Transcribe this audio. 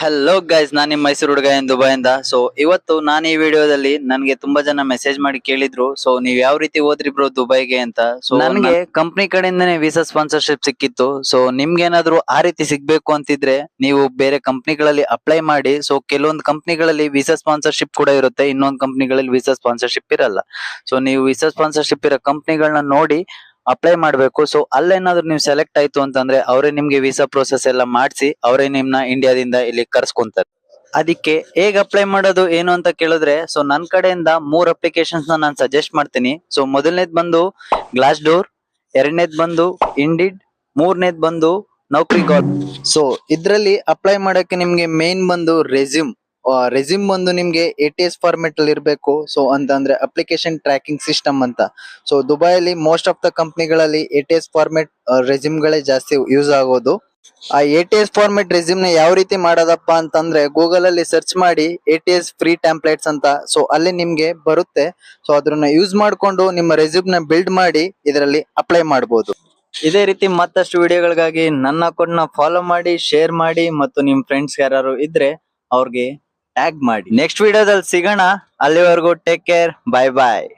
Hello guys ನಾನು ನಿಮ್ಮ ಮೈಸೂರು ಹುಡುಗ ಏನು ದುಬೈಯಿಂದ ಸೊ ಇವತ್ತು ನಾನು ಈ ವಿಡಿಯೋದಲ್ಲಿ ನನಗೆ ತುಂಬಾ ಜನ ಮೆಸೇಜ್ ಮಾಡಿ ಕೇಳಿದ್ರು. ಸೊ ನೀವು ಯಾವ ರೀತಿ ಹೋದ್ರಿ ಬ್ರೋ ದುಬೈಗೆ ಅಂತ? ಸೊ ನನಗೆ ಕಂಪ್ನಿ ಕಡೆಯಿಂದನೇ ವೀಸಾ ಸ್ಪಾನ್ಸರ್ಶಿಪ್ ಸಿಕ್ಕಿತ್ತು. ಸೊ ನಿಮ್ಗೆ ಏನಾದ್ರು ಆ ರೀತಿ ಸಿಗ್ಬೇಕು ಅಂತಿದ್ರೆ ನೀವು ಬೇರೆ ಕಂಪ್ನಿಗಳಲ್ಲಿ ಅಪ್ಲೈ ಮಾಡಿ. ಸೊ ಕೆಲವೊಂದು ಕಂಪ್ನಿಗಳಲ್ಲಿ ವೀಸಾ ಸ್ಪಾನ್ಸರ್ಶಿಪ್ ಕೂಡ ಇರುತ್ತೆ. ಇನ್ನೊಂದು ಕಂಪ್ನಿಗಳಲ್ಲಿ ವೀಸಾ ಸ್ಪಾನ್ಸರ್ಶಿಪ್ ಇರಲ್ಲ. ಸೊ ನೀವು ವೀಸಾ ಸ್ಪಾನ್ಸರ್ಶಿಪ್ ಇರೋ ಕಂಪ್ನಿಗಳನ್ನ ನೋಡಿ ಅಪ್ಲೈ ಮಾಡಬೇಕು. ಸೊ ಅಲ್ಲೇನಾದ್ರೂ ನೀವು ಸೆಲೆಕ್ಟ್ ಆಯ್ತು ಅಂತಂದ್ರೆ ಅವರೇ ನಿಮ್ಗೆ ವೀಸಾ ಪ್ರೋಸೆಸ್ ಎಲ್ಲ ಮಾಡಿಸಿ ಅವರೇ ನಿಮ್ನ ಇಂಡಿಯಾದಿಂದ ಇಲ್ಲಿ ಕರ್ಸ್ಕೊಂತಾರೆ. ಅದಕ್ಕೆ ಹೇಗ್ ಅಪ್ಲೈ ಮಾಡೋದು ಏನು ಅಂತ ಕೇಳಿದ್ರೆ ಸೊ ನನ್ ಕಡೆಯಿಂದ ಮೂರ್ ಅಪ್ಲಿಕೇಶನ್ಸ್ನ ನಾನು ಸಜೆಸ್ಟ್ ಮಾಡ್ತೀನಿ. ಸೊ ಮೊದಲನೇದ್ ಬಂದು ಗ್ಲಾಸ್ ಡೋರ್ ಎರಡನೇದ್ ಬಂದು ಇಂಡಿಡ್ ಮೂರನೇದ್ ಬಂದು ನೌಕರಿ ಗಾಡ್ ಸೊ ಇದ್ರಲ್ಲಿ ಅಪ್ಲೈ ಮಾಡಕ್ಕೆ ನಿಮ್ಗೆ ಮೇನ್ ಬಂದು ರೆಸ್ಯೂಮ್ ರೆಸ್ಯೂಮ್ ಬಂದು ನಿಮ್ಗೆ ಎ ಟಿ ಎಸ್ ಫಾರ್ಮೆಟ್ ಅಲ್ಲಿ ಇರಬೇಕು. ಸೊ ಅಂತಂದ್ರೆ ಅಪ್ಲಿಕೇಶನ್ ಟ್ರ್ಯಾಕಿಂಗ್ ಸಿಸ್ಟಮ್ ಅಂತ. ಸೊ ದುಬೈಯಲ್ಲಿ most of the ಕಂಪ್ನಿಗಳಲ್ಲಿ A T S format resume ಗಳೇ ಜಾಸ್ತಿ ಯೂಸ್ ಆಗೋದು. ಆ ಎ ಟಿ ಎಸ್ ಫಾರ್ಮೆಟ್ ರೆಸ್ಯೂಮ್ನ ಯಾವ ರೀತಿ ಮಾಡೋದಪ್ಪ ಅಂತಂದ್ರೆ ಗೂಗಲ್ ಅಲ್ಲಿ ಸರ್ಚ್ ಮಾಡಿ A T S free templates ಅಂತ. ಸೊ ಅಲ್ಲಿ ನಿಮ್ಗೆ ಬರುತ್ತೆ. ಸೊ ಅದನ್ನ ಯೂಸ್ ಮಾಡ್ಕೊಂಡು ನಿಮ್ಮ ರೆಸ್ಯೂಮ್ನ ಬಿಲ್ಡ್ ಮಾಡಿ ಇದರಲ್ಲಿ ಅಪ್ಲೈ ಮಾಡಬಹುದು ಇದೇ ರೀತಿ ಮತ್ತಷ್ಟು ವಿಡಿಯೋಗಳಿಗಾಗಿ ನನ್ನ ಅಕೌಂಟ್ನ ಫಾಲೋ ಮಾಡಿ ಶೇರ್ ಮಾಡಿ ಮತ್ತು ನಿಮ್ ಫ್ರೆಂಡ್ಸ್ ಯಾರು ಇದ್ರೆ ಅವ್ರಿಗೆ ಟ್ಯಾಗ್ ಮಾಡಿ. ನೆಕ್ಸ್ಟ್ ವಿಡಿಯೋದಲ್ಲಿ ಸಿಗೋಣ. ಅಲ್ಲಿವರೆಗೂ ಟೇಕ್ ಕೇರ್ ಬಾಯ್ ಬಾಯ್